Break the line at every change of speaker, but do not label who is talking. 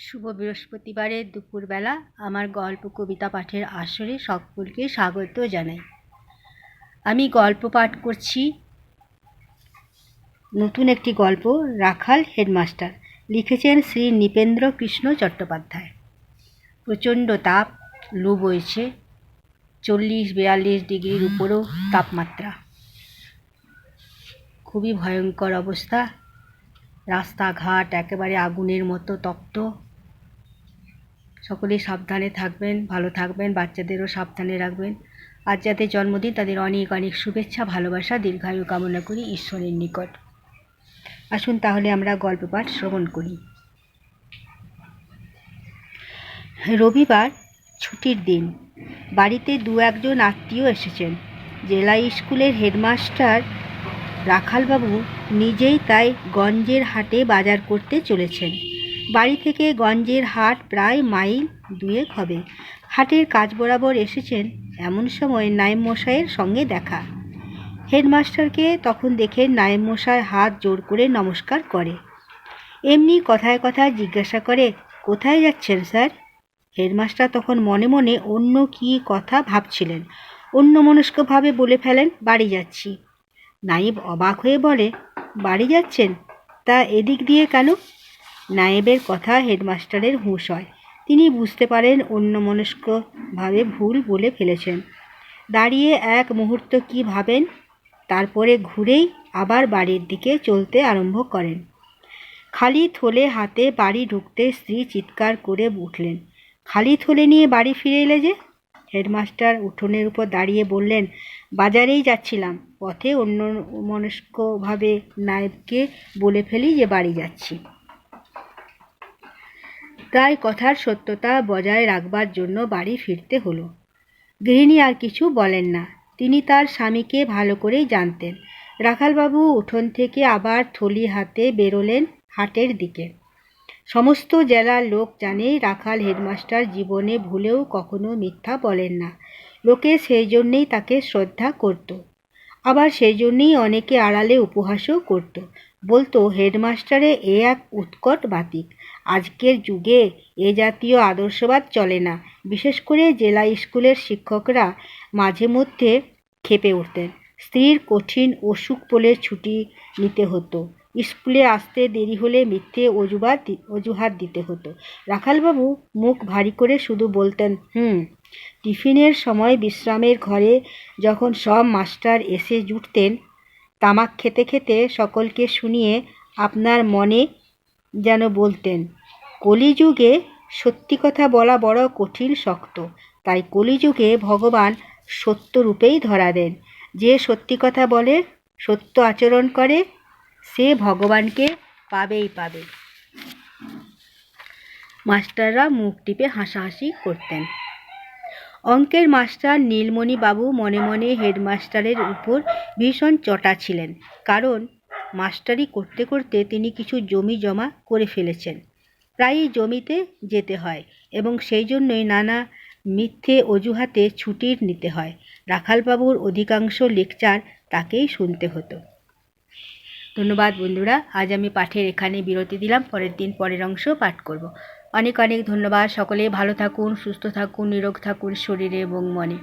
শুভ বৃহস্পতিবারের দুপুরবেলা আমার গল্প কবিতা পাঠের আসরে সকলকে স্বাগত জানাই। আমি গল্প পাঠ করছি নতুন একটি গল্প রাখাল হেডমাস্টার লিখেছেন শ্রী নৃপেন্দ্র কৃষ্ণ চট্টোপাধ্যায়। প্রচণ্ড তাপ, লু বইছে, চল্লিশ বিয়াল্লিশ ডিগ্রির উপরও তাপমাত্রা। খুবই ভয়ঙ্কর অবস্থা রাস্তাঘাট, একেবারে আগুনের মতো তপ্ত। সকলেই সাবধানে থাকবেন, ভালো থাকবেন, বাচ্চাদেরও সাবধানে রাখবেন। আজ যাদের জন্মদিন, তাদের অনেক অনেক শুভেচ্ছা, ভালোবাসা, দীর্ঘায়ু কামনা করি ঈশ্বরের নিকট। আসুন তাহলে আমরা গল্প পাঠ শ্রবণ করি। রবিবার ছুটির দিন। বাড়িতে দু একজন আত্মীয় এসেছেন। জেলা স্কুলের হেডমাস্টার রাখালবাবু নিজেই তাই গঞ্জের হাটে বাজার করতে চলেছেন। বাড়ি থেকে গঞ্জের হাট প্রায় মাইল দুয়েক হবে। হাটের কাজ বরাবর এসেছেন এমন সময় নায়েব মশাইয়ের সঙ্গে দেখা। হেডমাস্টারকে তখন দেখে নায়েব মশাই হাত জোর করে নমস্কার করে। এমনি কথায় কথায় জিজ্ঞাসা করে, কোথায় যাচ্ছেন, স্যার? হেডমাস্টার তখন মনে মনে অন্য কী কথা ভাবছিলেন। অন্য মনস্কভাবে বলে ফেলেন, বাড়ি যাচ্ছি। নায়েব অবাক হয়ে বলে বাড়ি যাচ্ছেন? তা এদিক দিয়ে কেন? নায়েবের কথা হেডমাস্টারের হুঁশ হয়। তিনি বুঝতে পারেন অন্যমনস্কভাবে ভুল বলে ফেলেছেন। দাঁড়িয়ে এক মুহূর্ত কি ভাবেন? তারপরে ঘুরেই আবার বাড়ির দিকে চলতে আরম্ভ করেন। খালি থলে হাতে বাড়ি ঢুকতে স্ত্রী চিৎকার করে উঠলেন। খালি থলে নিয়ে বাড়ি ফিরে এলে যে? হেডমাস্টার উঠোনের উপর দাঁড়িয়ে বললেন, বাজারেই যাচ্ছিলাম। পথে অন্য মনস্কভাবে নায়েবকে বলে ফেলি যে বাড়ি যাচ্ছি। তাই কথার সত্যতা বজায় রাখবার জন্য বাড়ি ফিরতে হলো। গৃহিণী আর কিছু বলেন না। তিনি তার স্বামীকে ভালো করেই জানতেন। রাখালবাবু উঠোন থেকে আবার থলি হাতে বেরোলেন হাটের দিকে। সমস্ত জেলার লোক জানে রাখাল হেডমাস্টার জীবনে ভুলেও কখনো মিথ্যা বলেন না। লোকে সেই জন্যেই তাকে শ্রদ্ধা করত। আবার সেই জন্যেই অনেকে আড়ালে উপহাসও করত। বলতো, হেডমাস্টারে এ এক উৎকট বাতিক। আজকের যুগে এ জাতীয় আদর্শবাদ চলে না। বিশেষ করে জেলা স্কুলের শিক্ষকরা মাঝে মধ্যে খেপে উঠতেন। স্ত্রীর কঠিন অসুখ বলে ছুটি নিতে হতো। স্কুলে আসতে দেরি হলে মিথ্যে অজুহাত অজুহাত দিতে হতো। রাখালবাবু মুখ ভারী করে শুধু বলতেন, হুম, টিফিনের সময় বিশ্রামের ঘরে যখন সব মাস্টার এসে জুটতেন, তামাক খেতে খেতে সকলকে শুনিয়ে আপনার মনে যেন বলতেন, কলিযুগে সত্যি কথা বলা বড় কঠিন শক্ত। তাই কলিযুগে ভগবান সত্যরূপেই ধরা দেন। যে সত্যি কথা বলে, সত্য আচরণ করে সে ভগবানকে পাবেই পাবে। মাস্টাররা মুখ টিপে হাসাহাসি করতেন। অঙ্কের মাস্টার নীলমণি বাবু মনে মনে হেডমাস্টারের উপর ভীষণ চটা ছিলেন, কারণ মাস্টারি করতে করতে তিনি কিছু জমি জমা করে ফেলেছেন। প্রায়ই জমিতে যেতে হয় এবং সেই জন্যই নানা মিথ্যে অজুহাতে ছুটির নিতে হয়। রাখালবাবুর অধিকাংশ লেকচার তাকেই শুনতে হতো। ধন্যবাদ বন্ধুরা, আজ আমি পাঠের এখানে বিরতি দিলাম, পরের দিন পরের অংশ পাঠ করব। অনেক অনেক ধন্যবাদ সকলে, ভালো থাকুন, সুস্থ থাকুন, নিরোগ থাকুন শরীরে এবং মনে।